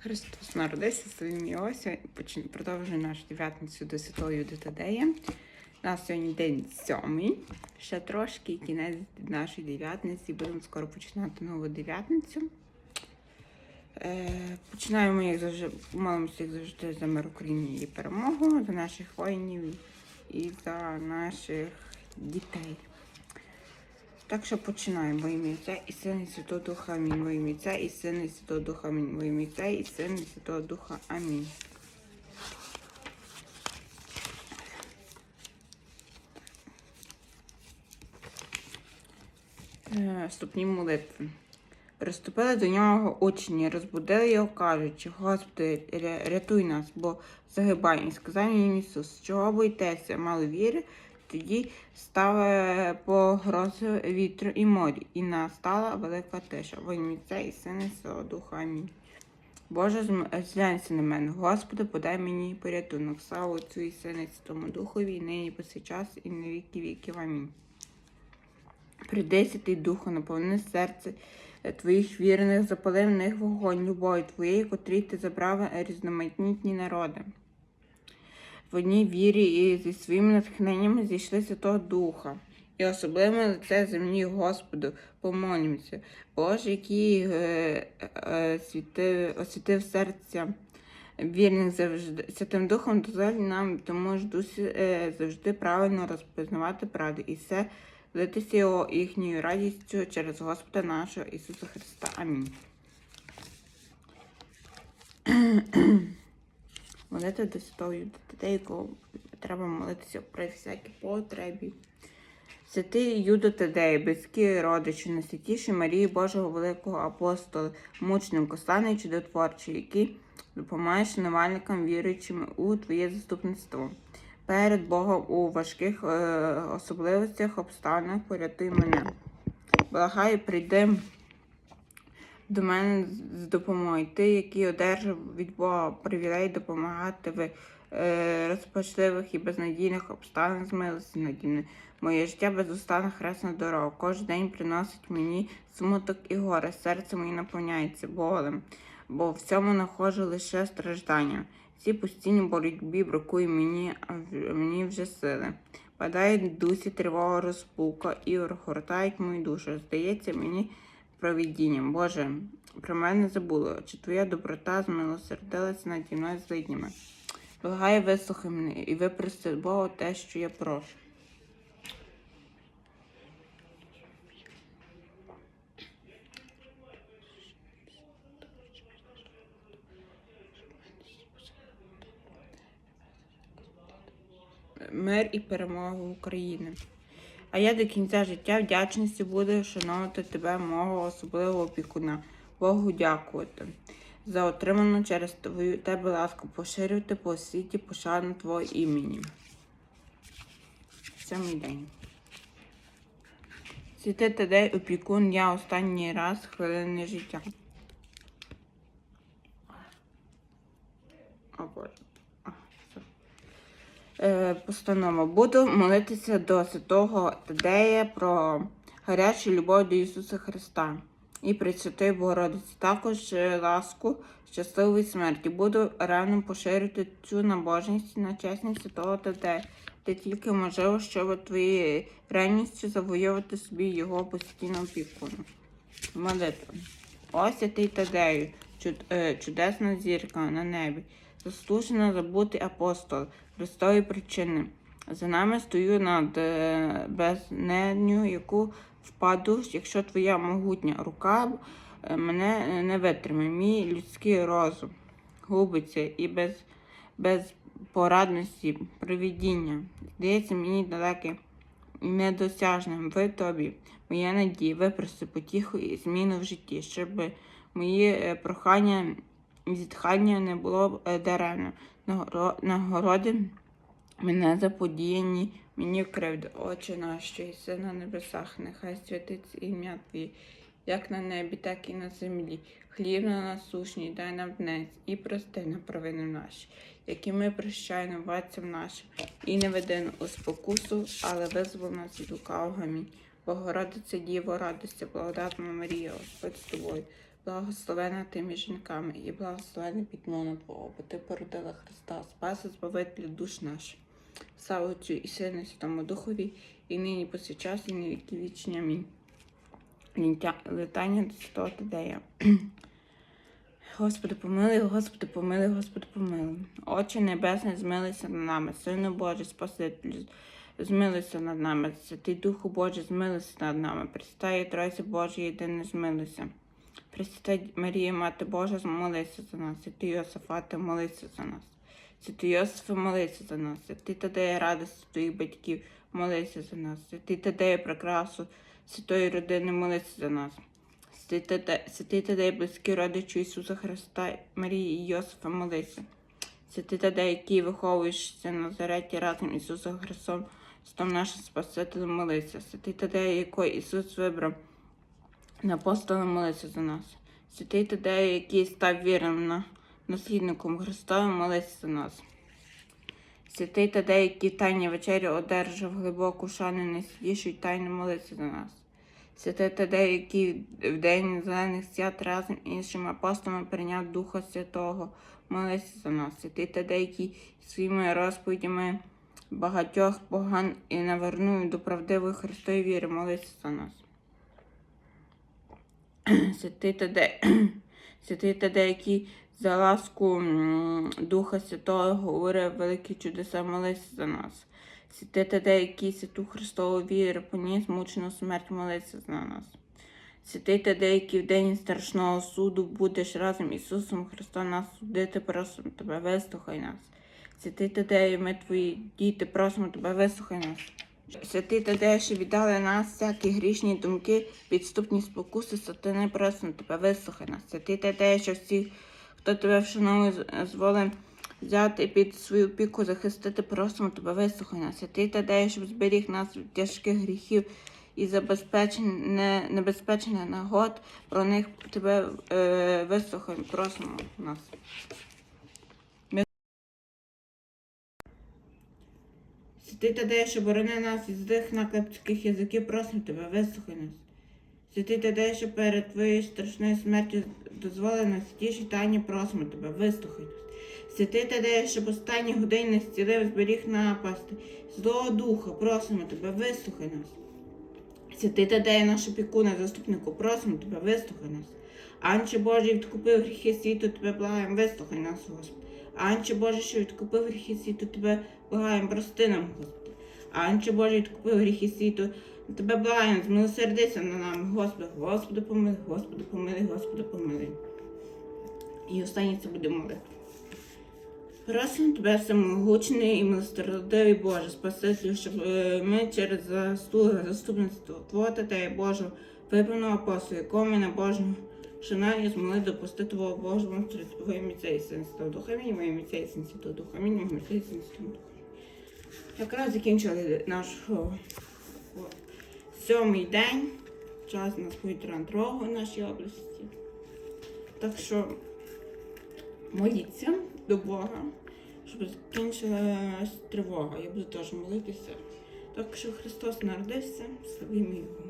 Христос народився своїм Іосі. Продовжує нашу дев'ятницю до Святої Дитадеї. У нас сьогодні день сьомий. Ще трошки і кінець нашої дев'ятниці. Будемо скоро починати нову дев'ятницю. Е, починаємо, як завжди, молимося, як завжди, за мир Україні і перемогу, за наших воїнів і за наших дітей. Так що починаємо во ім'я Отця і Сина і Святого Духа Амінь. Во ім'я Отця і Сина і Святого Духа Амінь. Во ім'я Отця і Сина і Святого Духа Амінь. Е, Вступні молитви. Приступили до нього учні, розбудили його, кажучи, Господи, рятуй нас, бо загибаємо. І сказав їм Ісус, чого боїтеся, мало віри, тоді стала погроза вітру і морі, і настала велика тиша. Во і Сина і Святого Духа. Амінь. Боже, зглянься на мене, Господи, подай мені порятунок. Слава Отцю і Сину і Святому Духові, і нині повсякчас, і на віки віків. Амінь. Прийди, Святий Духу, наповни серце е, твоїх вірних, запали в них вогонь любові твоєї, котрій ти забрав різноманітні народи. В одній вірі і зі своїм натхненням зійшли Святого Духа. І особливо лице землі Господу, помолімося. Боже, який е, е, світив, освітив серця вірних завжди Святим Духом, дозволь нам тому ж дусі е, завжди правильно розпізнавати правду і все Велитися його їхньою радістю через Господа нашого Ісуса Христа. Амінь. Молити до святої дітей, якого треба молитися при всякій потребі. Святий Юдо Тадей, близькі родичі, найсвятіші Марії Божого Великого апостола, мучним косланий чудотворчий, який допомагає шанувальникам віруючим у Твоє заступництво. Перед Богом у важких е, особливостях обставинах порятуй мене. Благаю, прийди до мене з допомогою. Ти, який одержав від Бога привілей допомагати в е, розпачливих і безнадійних обставинах з милості надійне. Моє життя безустанна хресна дорога. Кожен день приносить мені смуток і горе. Серце моє наповняється болем, бо в цьому находжу лише страждання. Ці постійні боротьбі бракує мені, а мені вже сили. Падає дусі тривога розпука і розгортають мою душу. Здається мені провідінням. Боже, про мене забуло, чи твоя доброта змилосердилася наді мною злиднями. Благаю, вислухай мене і випроси Бога те, що я прошу. Мир і перемогу України. А я до кінця життя вдячності буду шановувати тебе, мого особливого опікуна. Богу дякувати за отриману через твою тебе ласку, поширювати по світі пошану твого імені. Сьомий день. Святи Тадей опікун, я останній раз хвилини життя. О, Боже. Е, постанова. Буду молитися до святого Тадея про гарячу любов до Ісуса Христа і Пресвятої Богородиці. Також ласку щасливої смерті. Буду ревно поширити цю набожність на чесність святого Тадея. Де тільки можливо, щоб твоєю ревністю завоювати собі його постійну опіку. Молитва. Ось святий Тадею, чуд, е, чудесна зірка на небі, заслужено забутий апостол Христової причини. За нами стою над е, безнедню, яку впаду, якщо твоя могутня рука е, мене не витримає. Мій людський розум губиться і без, без порадності, привідіння. Здається мені далеке і недосяжним в тобі. Моя надія, випроси потіху і зміну в житті, щоб мої е, прохання зітхання не було е, даремно. Нагоро- Нагороди мене заподіяні мені в кривду. Отче наш, що єси на небесах, нехай святиться ім'я Твоє, як на небі, так і на землі. Хліб на насушній дай нам днес, і прости нам провини наші, які ми прощаємо ватцям нашим, і не веди у спокусу, але визвол нас від лукавого. Амінь. Богородиця Діво, радуйся, благодатна Марія, Господь з тобою. Благословена ти між жінками, і благословений підмона Твого, бо ти породила Христа, Спаси, Збавителя душ наших. Слава Отцю і Сину, і Святому Духові, і нині повсякчас, на віки вічні. Амінь. Летання до Святого Тадея. Господи, помилуй, Господи, помилуй, Господи, помилуй. Отче Небесний, змилися над нами, Сину Божий, Спасителю, змилися над нами, Святий Духу Божий, змилися над нами, Пресвятає Тройці Божий, єдине змилися. Пресвята Марія, Мати Божа, молися за нас, Святий Йосифате, молися за нас. Святий Йосифе, молися за нас, Святий Тадея, радості твоїх батьків, молися за нас, Святий Тадея, прикрасу святої родини, молися за нас. Святий Таде- Святий Тадей, близький родичу Ісуса Христа, Марії і Йосифа, молися. Святий Тадей, який виховуєшся на Назареті разом Ісусом Христом, став нашим Спасителем, молися. Святий Тадей, який Ісус вибрав на апостола, молися за нас. Святий Тадей, який став вірним на наслідником Христовим, молися за нас. Святий Тадей, який тайні вечері одержав глибоку шану найсвятішої тайни, молися за нас. Святий Тадей, який в день зелених свят разом іншими апостолами прийняв Духа Святого, молися за нас. Святий Тадей, який своїми розповідями багатьох поган і навернув до правдивої Христової віри, молися за нас. Святий Тадей, Святий Тадей, який за ласку Духа Святого говорив великі чудеса, молися за нас. Святий Тадей, який святу Христову віру поніс, мучену смерть, молися за нас. Святий Тадей, який в день страшного суду будеш разом Ісусом Христом нас судити, просимо тебе, вислухай нас. Святий Тадей, ми твої діти, просимо тебе, вислухай нас. Святий Тадей, що віддали нас всякі грішні думки, підступні спокуси, сатани, просимо тебе, вислухай нас. Святий Тадей, що всі, хто тебе вшановує, з- зволив взяти під свою опіку, захистити, просимо тебе, вислухай нас. Святий Тадей, щоб зберіг нас від тяжких гріхів і забезпечення небезпечних нагод, про них тебе е, вислухай, просимо нас. Святий Тадей, що борони нас із злих наклепських язиків, просимо тебе, вислухай нас. Святий Тадей, що перед твоєю страшною смертю дозволено святіші тайні, просимо тебе, вислухай нас. Святий Тадей, щоб останні години зцілив, зберіг напасти. Злого духа, просимо тебе, вислухай нас. Святий Тадей, наш опікуна, заступнику, просимо тебе, вислухай нас. Анче Божий відкупив гріхи світу, тебе благаємо, вислухай нас, Господи. Анче Боже, що відкупив гріхи світу, тебе благаємо, прости нам, Господи. Анче Боже, відкупив гріхи світу, тебе благаємо, змилосердися на нами, Господи, Господи, помилуй, Господи, помилуй, Господи, помилуй. І останнє це буде молитва. Просимо тебе, всемогучний і милостивий Боже, Спасителю, щоб е, ми через заслуги заступництво Твого Татея Божого, вибраного апостолу, якого ми на Божому шаналі змогли допустити Твого Божого через Твого ім'я і Син Святого Духа. Амінь, моє ім'я і Син Святого Духа. Амінь, моє ім'я і Син Святого Духа. Якраз закінчили наш сьомий день. Час на повітряна тривога в нашій області. Так що моліться до Бога, щоб закінчилась тривога. Я буду теж молитися. Так що Христос народився, славімо Його.